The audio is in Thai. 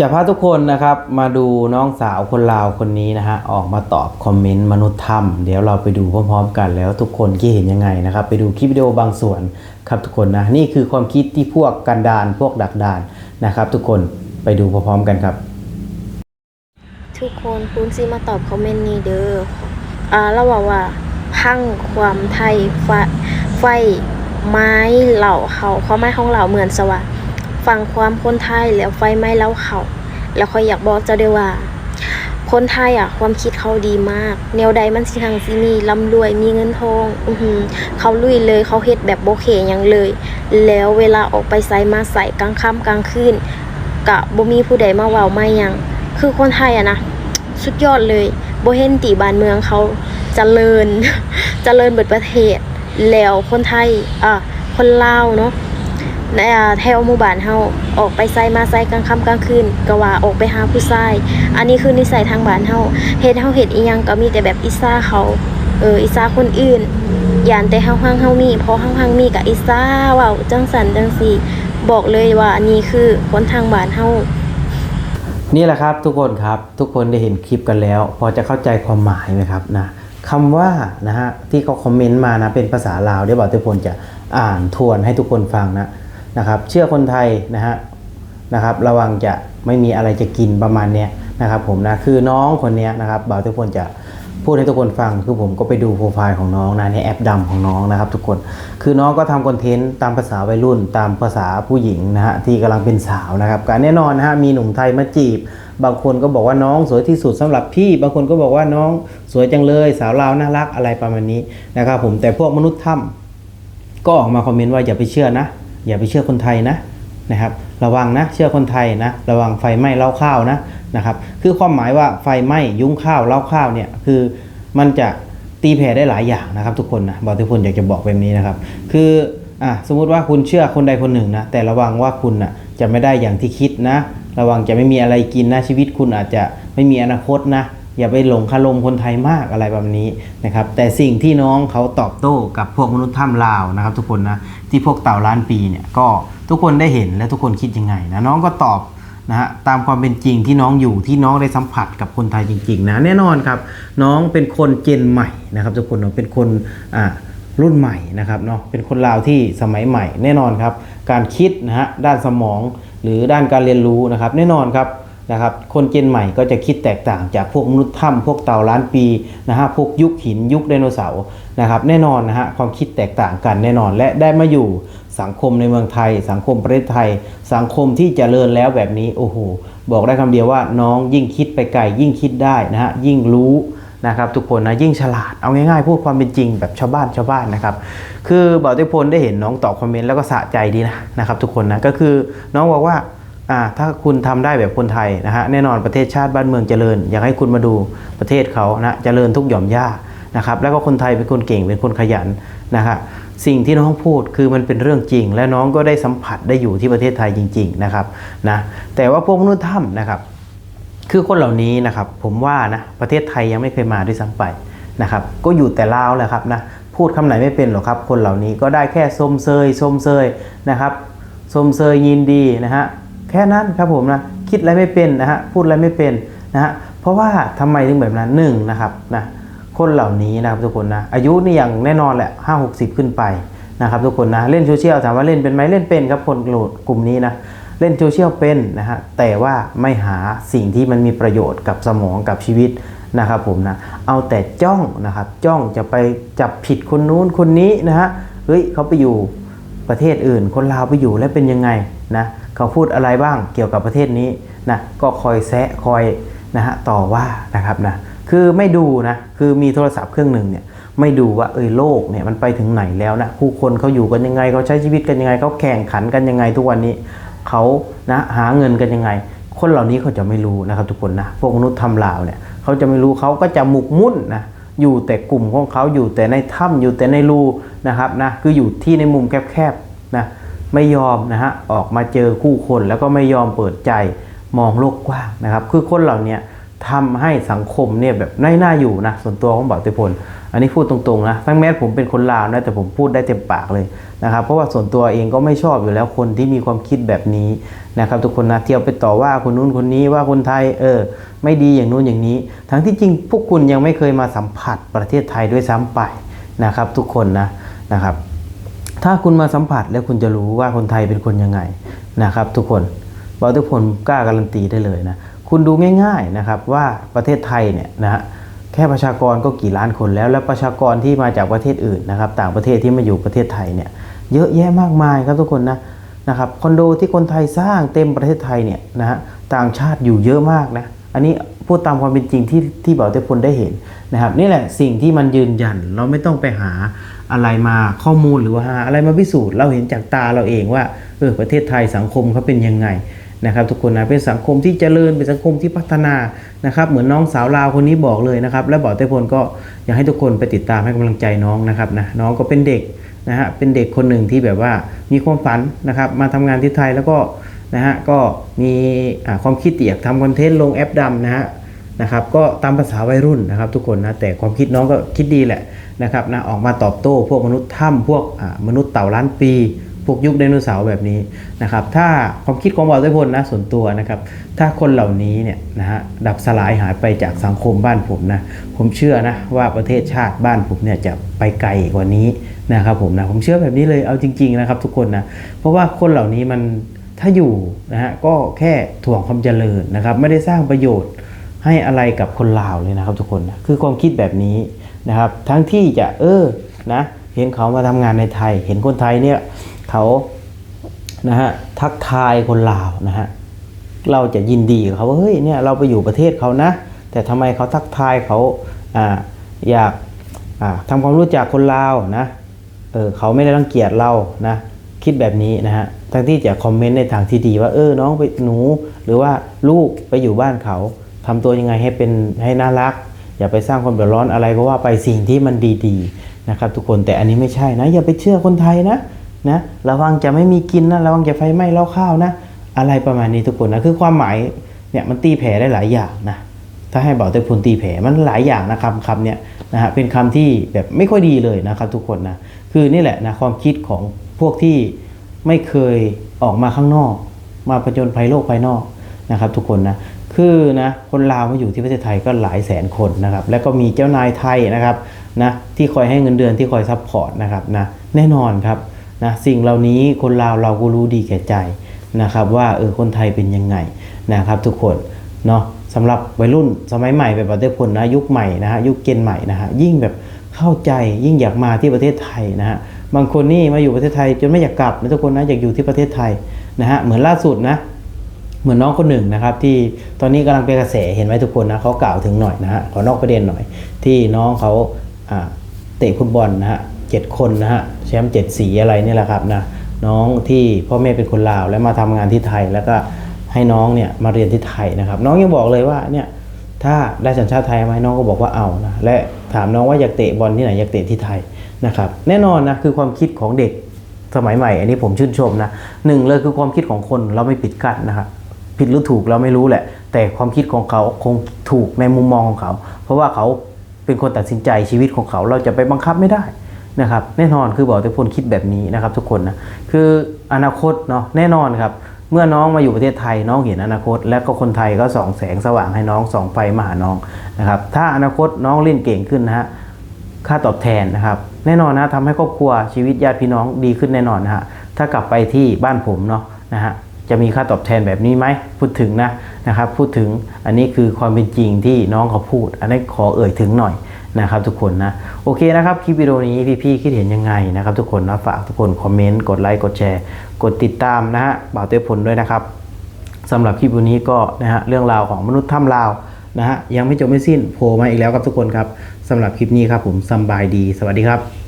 จะพาทุกคนนะครับมาดูน้องสาวคนลาวคนนี้นะฮะออกมาตอบคอมเมนต์มนุษย์ถ้ำเดี๋ยวเราไปดูพร้อมๆ กันแล้วทุกคนคิดเห็นยังไงนะครับ ไปดูคลิปวิดีโอบางส่วนครับทุกคนนะนี่คือความคิดที่พวกกันดานพวกดักดานนะครับ ทุกคนไปดูพร้อมๆกันครับ ทุกคนคุณซีมาตอบคอมเมนต์นี้เด้ออ่าเราว่าว่าพังความไทยไฟไฟไม้เหล่าเขาความไม้ของเราเหมือนสว่า ฟังความคนไทยแล้วไฟไหม้เล่าเขา แล้วคอยอยากบอกเจ้าเด้อว่า คนไทยอะ ความคิดเขาดีมาก แนวใดมันสิทางสิมีร่ำรวยมีเงินทองอือหือเขาลุยเลยเขาเฮ็ดแบบโบเคยังเลย แล้วเวลาออกไปไสมาใส่กลางค่ำกลางคืนกะบ่มีผู้ใดมาเว้าไม่ยัง คือคนไทยอะนะสุดยอดเลยโบเห็นตีบ้านเมืองเขาเจริญเจริญเบิดประเทศ แล้วคนไทยอะคนลาวเนาะ แถวหมู่บ้านเฮาออกไปไสมาไสกลางค่ำกลางคืนก็ว่าออกไปหาผู้ชาย อันนี้คือนิสัยทางบ้านเฮาเฮ็ดเฮาเฮ็ดอีหยังก็มีแต่แบบอิซ่าเขาเอออิซ่าคนอื่นยานแต่เฮาฮังเฮามีพอฮังฮังมีก็อิซ่าว้าจังสันจังซี่บอกเลยว่าอันนี้คือคนทางบ้านเฮานี่แหละครับทุกคนครับทุกคนได้เห็นคลิปกันแล้ว พอจะเข้าใจความหมายไหมครับนะคำว่านะฮะที่เขาคอมเมนต์มานะเป็นภาษาลาวเดี๋ยวบอกทุกคนจะอ่านทวนให้ทุกคนฟังนะ นะครับ เชื่อคนไทยนะฮะนะครับ ระวังจะไม่มีอะไรจะกินประมาณเนี้ยนะครับ ผมนะคือน้องคนนี้นะครับบ่าวทุกคนจะพูดให้ทุกคนฟังคือผมก็ไปดูโปรไฟล์ของน้องนะในแอปดำของน้องนะครับ ทุกคนคือน้องก็ทำคอนเทนต์ตามภาษาวัยรุ่น ตามภาษาผู้หญิงนะฮะที่กำลังเป็นสาวนะครับการแน่นอนนะฮะมีหนุ่มไทยมาจีบ บางคนก็บอกว่าน้องสวยที่สุดสำหรับพี่ บางคนก็บอกว่าน้องสวยจังเลย สาวลาวน่ารักอะไรประมาณนี้นะครับ ผมแต่พวกมนุษย์ถ้ำก็ออกมาคอมเมนต์ว่าอย่าไปเชื่อนะ อย่าไปเชื่อคนไทยนะนะครับ ระวังนะเชื่อคนไทยนะ ระวังไฟไหม้เล่าข้าวนะนะครับ คือความหมายว่าไฟไหม้ยุ้งข้าวเล่าข้าวเนี่ยคือมันจะตีแผ่ได้หลายอย่างนะครับ ทุกคนนะบอทุกคนอยากจะบอกแบบนี้นะครับ คืออะสมมุติว่าคุณเชื่อคนใดคนหนึ่งนะแต่ระวังว่าคุณนะจะไม่ได้อย่างที่คิดนะ ระวังจะไม่มีอะไรกินนะชีวิตคุณอาจจะไม่มีอนาคตนะ อย่าไปหลงคารมคนไทยมากอะไรแบบนี้นะครับแต่สิ่งที่น้องเขาตอบโต้กับพวกมนุษย์ถ้ำลาวนะครับ ทุกคนนะที่พวกเต่าล้านปีเนี่ยก็ทุกคนได้เห็นและทุกคนคิดยังไงนะน้องก็ตอบนะฮะตามความเป็นจริงที่น้องอยู่ที่น้องได้สัมผัสกับคนไทยจริงๆนะแน่นอนครับ น้องเป็นคนเจนใหม่นะครับ ทุกคนเนาะเป็นคนอ่ารุ่นใหม่นะครับเนาะเป็นคนลาวที่สมัยใหม่ แน่นอนครับ การคิดนะฮะด้านสมองหรือด้านการเรียนรู้นะครับ แน่นอนครับ นะครับคนเจนใหม่ก็จะคิดแตกต่างจากพวกมนุษย์ถ้ำพวกเต่าล้านปีนะฮะพวกยุคหินยุคไดโนเสาร์นะครับแน่นอนนะฮะความคิดแตกต่างกันแน่นอนและได้มาอยู่สังคมในเมืองไทย สังคมประเทศไทย สังคมที่เจริญแล้วแบบนี้โอ้โหบอกได้คำเดียวว่าน้องยิ่งคิดไปไกลยิ่งคิดได้นะฮะยิ่งรู้นะครับทุกคนนะยิ่งฉลาดเอาง่ายๆพูดความเป็นจริงแบบชาวบ้านชาวบ้านนะครับคือบ่าวเตพลได้เห็นน้องตอบคอมเมนต์แล้วก็สะใจดีนะนะครับทุกคนนะก็คือน้องบอกว่า อ่าถ้าคุณทำได้แบบคนไทยนะฮะแน่นอนประเทศชาติบ้านเมืองเจริญ อยากให้คุณมาดูประเทศเขานะเจริญทุกหย่อมย่านะครับแล้วก็คนไทยเป็นคนเก่งเป็นคนขยันนะครับสิ่งที่น้องพูดคือมันเป็นเรื่องจริง และน้องก็ได้สัมผัสได้อยู่ที่ประเทศไทยจริง ๆนะครับนะแต่ว่าพวกมนุษย์ถ้ำนะครับ คือคนเหล่านี้นะครับผมว่านะประเทศไทยยังไม่เคยมาด้วยซ้ำไปนะครับก็อยู่แต่ลาวแหละครับนะพูดคำไหนไม่เป็นหรอกครับ คนเหล่านี้ก็ได้แค่สมเซยสมเซยนะครับสมเซยยินดีนะฮะ แค่นั้นครับผมนะคิดอะไรไม่เป็นนะฮะพูดอะไรไม่เป็นนะฮะเพราะว่าทำไมถึงแบบนั้นหนึ่งนะครับนะคนเหล่านี้นะครับทุกคนนะอายุนี่อย่างแน่นอนแหละห้าหกสิบขึ้นไปนะครับทุกคนนะเล่นโซเชียลถามว่าเล่นเป็นไหมเล่นเป็นครับคนกลุ่มนี้นะเล่นโซเชียลเป็นนะฮะแต่ว่าไม่หาสิ่งที่มันมีประโยชน์กับสมองกับชีวิตนะครับผมนะเอาแต่จ้องนะครับจ้องจะไปจับผิดคนนู้นคนนี้นะฮะเฮ้ยเขาไปอยู่ประเทศอื่น คนลาวไปอยู่แล้วเป็นยังไงนะ เขาพูดอะไรบ้างเกี่ยวกับประเทศนี้นะก็คอยแซะคอยนะฮะต่อว่านะครับนะคือไม่ดูนะคือมีโทรศัพท์เครื่องหนึ่งเนี่ยไม่ดูว่าเอยโลกเนี่ยมันไปถึงไหนแล้วนะผู้คนเขาอยู่กันยังไงเขาใช้ชีวิตกันยังไงเขาแข่งขันกันยังไงทุกวันนี้เขานะหาเงินกันยังไง คนเหล่านี้เขาจะไม่รู้นะครับทุกคนนะพวกมนุษย์ทำลาวเนี่ยเขาจะไม่รู้เขาก็จะหมกมุ่นนะอยู่แต่กลุ่มของเขาอยู่แต่ในถ้ำอยู่แต่ในรูนะครับนะคืออยู่ที่ในมุมแคบๆนะ ไม่ยอมนะฮะออกมาเจอคู่คนแล้วก็ไม่ยอมเปิดใจมองโลกกว้างนะครับ คือคนเหล่านี้ทำให้สังคมเนี่ยแบบน่าน่าอยู่นะส่วนตัวของบ่าวเตพล อันนี้พูดตรงๆนะทั้งแม้ผมเป็นคนลาวนะแต่ผมพูดได้เต็มปากเลยนะครับ เพราะว่าส่วนตัวเองก็ไม่ชอบอยู่แล้วคนที่มีความคิดแบบนี้นะครับทุกคนนะเที่ยวไปต่อว่าคนนู้นคนนี้ว่าคนไทยเออไม่ดีอย่างนู้นอย่างนี้ ทั้งที่จริงพวกคุณยังไม่เคยมาสัมผัสประเทศไทยด้วยซ้ำไปนะครับ ทุกคนนะนะครับ ถ้าคุณมาสัมผัสแล้วคุณจะรู้ว่าคนไทยเป็นคนยังไงนะครับ ทุกคนบอกทุกคนกล้าการันตีได้เลยนะคุณดูง่ายๆนะครับว่าประเทศไทยเนี่ยนะฮะแค่ประชากรก็กี่ล้านคนแล้ว แล้วประชากรที่มาจากประเทศอื่นนะครับ ต่างประเทศที่มาอยู่ประเทศไทยเนี่ยเยอะแยะมากมายครับทุกคนนะนะครับคอนโดที่คนไทยสร้างเต็มประเทศไทยเนี่ยนะฮะต่างชาติอยู่เยอะมากนะอันนี้พูดตามความเป็นจริงที่ที่เบาเตพลได้เห็น นะครับนี่แหละสิ่งที่มันยืนยันเราไม่ต้องไปหาอะไรมาข้อมูลหรือว่าหาอะไรมาพิสูจน์เราเห็นจากตาเราเองว่าเออประเทศไทยสังคมเขาเป็นยังไงนะครับทุกคนนะเป็นสังคมที่เจริญเป็นสังคมที่พัฒนานะครับเหมือนน้องสาวลาวคนนี้บอกเลยนะครับ และบอกเต้พลก็อยากให้ทุกคนไปติดตามให้กำลังใจน้องนะครับนะน้องก็เป็นเด็กนะฮะเป็นเด็กคนหนึ่งที่แบบว่ามีความฝันนะครับมาทำงานที่ไทยแล้วก็นะฮะก็มีความคิดอยากทำคอนเทนต์ลงแอปดำนะฮะ นะครับก็ตามภาษาวัยรุ่นนะครับทุกคนนะแต่ความคิดน้องก็คิดดีแหละนะครับนะออกมาตอบโต้พวกมนุษย์ถ้ำพวกมนุษย์เต่าล้านปี พวกยุคไดโนเสาร์แบบนี้นะครับถ้าความคิดของบอลได้พลนะส่วนตัวนะครับถ้าคนเหล่านี้เนี่ยนะฮะดับสลายหายไปจากสังคมบ้านผมนะผมเชื่อนะว่าประเทศชาติบ้านผมเนี่ยจะไปไกลกว่านี้นะครับผมนะผมเชื่อแบบนี้เลยเอาจริง ๆนะครับ ทุกคนนะเพราะว่าคนเหล่านี้มันถ้าอยู่นะฮะก็แค่ถ่วงความเจริญนะครับไม่ได้สร้างประโยชน์ ให้อะไรกับคนลาวเลยนะครับทุกคนนะคือความคิดแบบนี้นะครับ ทั้งที่จะเออนะเห็นเขามาทำงานในไทย เห็นคนไทยเนี่ยเขานะฮะทักทายคนลาวนะฮะเราจะยินดีกับเขาว่าเฮ้ยเนี่ยเราไปอยู่ประเทศเขานะ แต่ทำไมเขาทักทายเขาอ่าอยากอ่าทำความรู้จักคนลาวนะเออเขาไม่ได้รังเกียจเรานะคิดแบบนี้นะฮะทั้งที่จะคอมเมนต์ในทางที่ดีว่าเออน้องไปหนูหรือว่าลูกไปอยู่บ้านเขา ทำตัวยังไงให้เป็นให้น่ารัก อย่าไปสร้างความเดือดร้อนอะไรก็ว่าไปสิ่งที่มันดีๆนะครับทุกคนแต่อันนี้ไม่ใช่นะ อย่าไปเชื่อคนไทยนะนะระวังจะไม่มีกินนะระวังจะไฟไหม้เล่าข้าวนะ อะไรประมาณนี้ทุกคนนะคือความหมายเนี่ยมันตีแผ่ได้หลายอย่างนะถ้าให้บอกแต่พลตีแผ่มันหลายอย่างนะครับคำเนี่ยนะฮะเป็นคำที่แบบไม่ค่อยดีเลยนะครับทุกคนนะคือนี่แหละนะความคิดของพวกที่ไม่เคยออกมาข้างนอก มาผจญภัยโลกภายนอกนะครับทุกคนนะ คือนะคนลาวมาอยู่ที่ประเทศไทยก็หลายแสนคนนะครับ แล้วก็มีเจ้านายไทยนะครับนะที่คอยให้เงินเดือนที่คอยซัพพอร์ตนะครับนะแน่นอนครับนะสิ่งเหล่านี้คนลาวเราก็รู้ดีแก่ใจนะครับว่าเออคนไทยเป็นยังไงนะครับทุกคนเนาะสำหรับวัยรุ่นสมัยใหม่แบบประเทศพลนะยุคใหม่นะฮะยุคเจนใหม่นะฮะยิ่งแบบเข้าใจยิ่งอยากมาที่ประเทศไทยนะฮะบางคนนี่มาอยู่ประเทศไทยจนไม่อยากกลับนะทุกคนนะอยากอยู่ที่ประเทศไทยนะฮะเหมือนล่าสุดนะ เหมือนน้องคนหนึ่งนะครับ ที่ตอนนี้กำลังเป็นกระแสเห็นไหมทุกคนนะเขากล่าวถึงหน่อยนะฮะขอนอกประเด็นหน่อย ที่น้องเขาเตะฟุตบอลนะฮะเจ็ดคนนะฮะแชมป์เจ็ดสีอะไรนี่แหละครับนะน้องที่พ่อแม่เป็นคนลาวแล้วมาทำงานที่ไทยแล้วก็ให้น้องเนี่ยมาเรียนที่ไทยนะครับ น้องยังบอกเลยว่าเนี่ยถ้าได้สัญชาติไทยไหมน้องก็บอกว่าเอานะและถามน้องว่าอยากเตะบอลที่ไหนอยากเตะที่ไทยนะครับ แน่นอนนะคือความคิดของเด็กสมัยใหม่ อันนี้ผมชื่นชมนะหนึ่งเลยคือความคิดของคนเราไม่ปิดกั้นนะครับ ผิดหรือถูกเราไม่รู้แหละ แต่ความคิดของเขาคงถูกในมุมมองของเขา เพราะว่าเขาเป็นคนตัดสินใจชีวิตของเขาเราจะไปบังคับไม่ได้นะครับแน่นอนคือบอกแต่พลคิดแบบนี้นะครับ ทุกคนนะคืออนาคตเนาะแน่นอนครับเมื่อน้องมาอยู่ประเทศไทยน้องเห็นอนาคต และก็คนไทยก็ส่องแสงสว่างให้น้องส่องไฟมาหาน้องนะครับถ้าอนาคตน้องเล่นเก่งขึ้นนะฮะค่าตอบแทนนะครับแน่นอนนะทำให้ครอบครัวชีวิตญาติพี่น้องดีขึ้นแน่นอนนะฮะถ้ากลับไปที่บ้านผมเนาะนะฮะ จะมีค่าตอบแทนแบบนี้ไหมพูดถึงนะนะครับพูดถึงอันนี้คือความเป็นจริงที่น้องเขาพูด อันนี้ขอเอ่ยถึงหน่อยนะครับทุกคนนะโอเคนะครับคลิปวิดีโอนี้พี่ๆคิดเห็นยังไงนะครับทุกคนนะฝากทุกคนคอมเมนต์กดไลค์กดแชร์กดติดตามนะฮะบ่าวเต้ผลด้วยนะครับสำหรับคลิปวันนี้ก็นะฮะเรื่องราวของมนุษย์ถ้ำลาวนะฮะยังไม่จบไม่สิ้นโผล่มาอีกแล้วครับทุกคนครับสำหรับคลิปนี้ครับผมสบายดี สวัสดีครับ